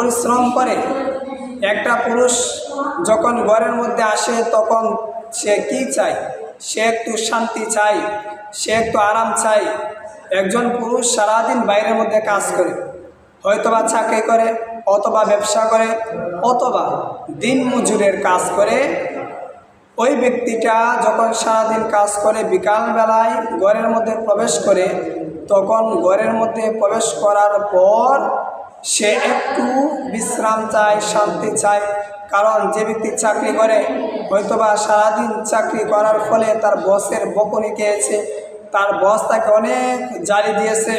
পরিশ্রম করে। একটা পুরুষ যখন ঘরের মধ্যে আসে, তখন সে কি চায়? সে একটু শান্তি চায়, সে একটু আরাম চায়। একজন পুরুষ সারাদিন বাইরের মধ্যে কাজ করে, হয়তোবা চাকরি করে, অথবা ব্যবসা করে, অথবা দিন মজুরের কাজ করে। ওই ব্যক্তিটা যখন সারাদিন কাজ করে, বিকালবেলায় ঘরের মধ্যে প্রবেশ করে, তখন ঘরের মধ্যে প্রবেশ করার পর সে একটু বিশ্রাম চায়, শান্তি চায়। কারণ যে ব্যক্তি চাকরি করে, হয়তোবা সারাদিন চাকরি করার ফলে তার বসের বকুনি খেয়েছে। তার বস তাকে অনেক জারি দিয়েছে।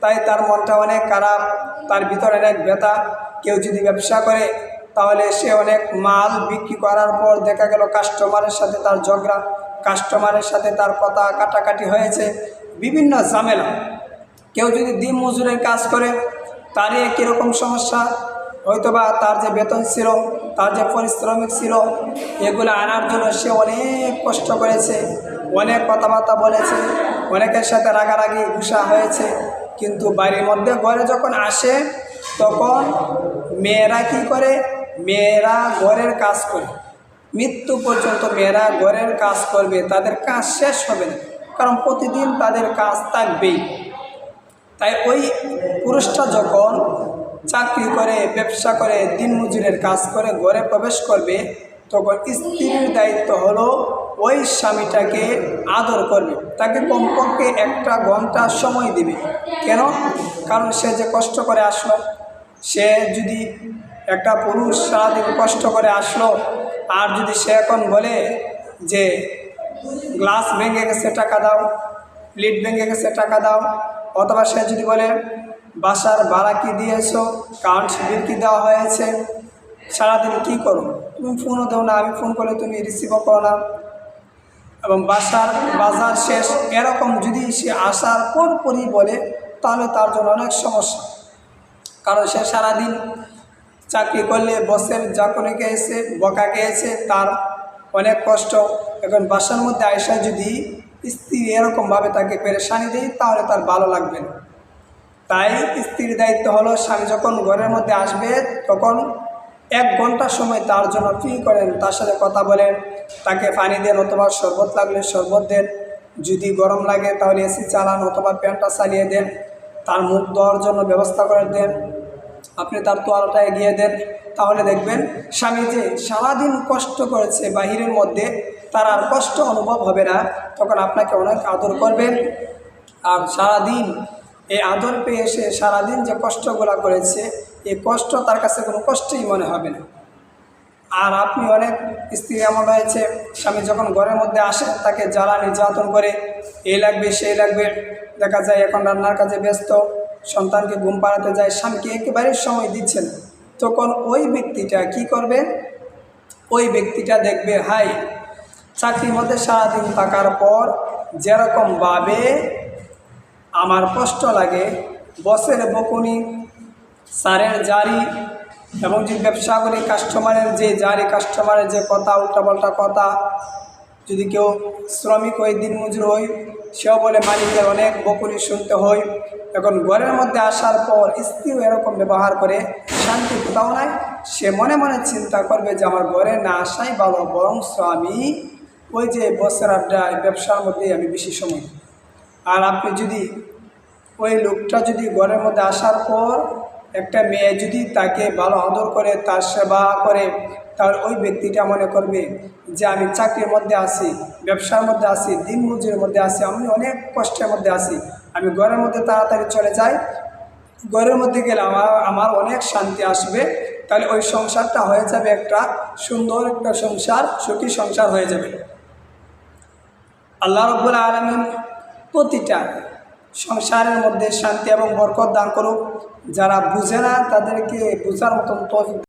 তাই তার মনটা অনেক খারাপ, তার ভিতরে অনেক ব্যথা। কেউ যদি ব্যবসা করে, তাহলে সে অনেক মাল বিক্রি করার পর দেখা গেল কাস্টমারের সাথে তার ঝগড়া কাস্টমারের সাথে তার কথা কাটাকাটি হয়েছে। বিভিন্ন ঝামেলা। কেউ যদি দিন মজুরের কাজ করে তারই কীরকম সমস্যা। হয়তোবা তার যে বেতন ছিল, তার যে পরিশ্রমিক ছিল, এগুলো আনার জন্য সে অনেক কষ্ট করেছে, অনেক কথাবার্তা বলেছে, অনেকের সাথে রাগারাগি ঘুষা হয়েছে। কিন্তু বাড়ির মধ্যে ঘরে যখন আসে, তখন মেয়েরা কি করে? মেয়েরা ঘরের কাজ করে। মৃত্যু পর্যন্ত মেয়েরা ঘরের কাজ করবে, তাদের কাজ শেষ হবে না। কারণ প্রতিদিন তাদের কাজ থাকবেই। তাই ওই পুরুষটা যখন চাকরি করে, ব্যবসা করে, দিনমজুরের কাজ করে, ঘরে প্রবেশ করবে, তখন স্ত্রীর দায়িত্ব হলো ওই স্বামীটাকে আদর করবে। তাকে কমপক্ষে একটা ঘণ্টা সময় দিবে। কেন? কারণ সে যে কষ্ট করে আসলো, সে যদি একটা পুরুষ সারাদিন কষ্ট করে আসলো, আর যদি সে এখন বলে যে, গ্লাস ভেঙে গেছে, টাকা দাও, প্লেট ভেঙে গেছে, টাকা দাও অথবা সে যদি বলে, বাসার ভাড়া কি দিয়েছ? কারেন্ট বিল কি দেওয়া হয়েছে? সারাদিন কী করো? তুমি ফোনও দেও না, আমি ফোন করলে তুমি রিসিভও করো না। এবং বাসার বাজার শেষ এরকম যদি সে আসার পরপরই বলে, তাহলে তার জন্য অনেক সমস্যা। কারণ সে সারাদিন চাকরি করলে বসের চাকরি গিয়েছে বকা গিয়েছে তার অনেক কষ্ট। এখন বাসার মধ্যে আয়সা যদি স্ত্রী এরকমভাবে তাকে পেরেশানি দেয়, তাহলে তার ভালো লাগবে না। তাই স্ত্রীর দায়িত্ব হলো, স্বামী যখন ঘরের মধ্যে আসবে, তখন এক ঘণ্টা সময় তার জন্য ফ্রি করেন। তার সাথে কথা বলেন, তাকে পানি দেন অথবা শরবত লাগলে শরবত দেন। যদি গরম লাগে, তাহলে এসি চালান অথবা প্যান্টটা চালিয়ে দেন। তার মুখ দেওয়ার জন্য ব্যবস্থা করে দেন। আপনি তার তোয়ালটা এগিয়ে দেন। তাহলে দেখবেন, স্বামী যে সারাদিন কষ্ট করেছে বাহিরের মধ্যে তার আর কষ্ট অনুভব হবে না। তখন আপনাকে অনেক আদর করবেন। আর সারাদিন এই আদর পেয়ে সে সারাদিন যে কষ্টগুলা করেছে, এই কষ্ট তার কাছে কোনো কষ্টই মনে হবে না। আর আপনি অনেক স্ত্রী এমন রয়েছে, স্বামী যখন ঘরের মধ্যে আসে, তাকে জ্বালা, নির্যাতন করে, এই লাগবে, সেই লাগবে। দেখা যায় এখন রান্নার কাজে ব্যস্ত, সন্তানকে ঘুম পাড়াতে যায়, স্বামীকে একেবারে সময় দিচ্ছেন তখন ওই ব্যক্তিটা কি করবে? ওই ব্যক্তিটা দেখবে হাই চাকরির মধ্যে সারাদিন থাকার পর যেরকমভাবে আমার কষ্ট লাগে, বসের বকুনি, স্যারের জারি, এবং যে ব্যবসা করি কাস্টমারের যে জারি কাস্টমারের যে কথা, উল্টাপাল্টা কথা, যদি কেউ শ্রমিক হই, দিনমজুর হই, সেও বলে, মালিকের অনেক বকুনি শুনতে হয় এখন ঘরের মধ্যে আসার পর স্ত্রীও এরকম ব্যবহার করে, শান্তি কোথাও নাই। সে মনে মনে চিন্তা করবে যে, আমার ঘরে না আসাই ভালো, বরং আমি ওই যে বসের আড্ডায় ব্যবসার মধ্যে আমি বেশি সময়। আর আপনি যদি ওই লোকটা যদি ঘরের মধ্যে আসার পর একটা মেয়ে যদি তাকে ভালো আদর করে, তার সেবা করে তাহলে ওই ব্যক্তিটা মনে করবে যে আমি চাকরির মধ্যে আছি, ব্যবসার মধ্যে আছি, দিন মজুরের মধ্যে আছি, আমি অনেক কষ্টের মধ্যে আছি। আমি ঘরের মধ্যে তাড়াতাড়ি চলে যাই। ঘরের মধ্যে গেলে আমার আমার অনেক শান্তি আসবে। তাহলে ওই সংসারটা হয়ে যাবে একটা সুন্দর একটা সংসার, সুখী সংসার হয়ে যাবে। আল্লাহ রব্বুল আলমিন প্রতিটা সংসারের মধ্যে শান্তি এবং বরকত দান করুক। যারা বুঝে না, তাদেরকে বোঝার মতন তৌফিক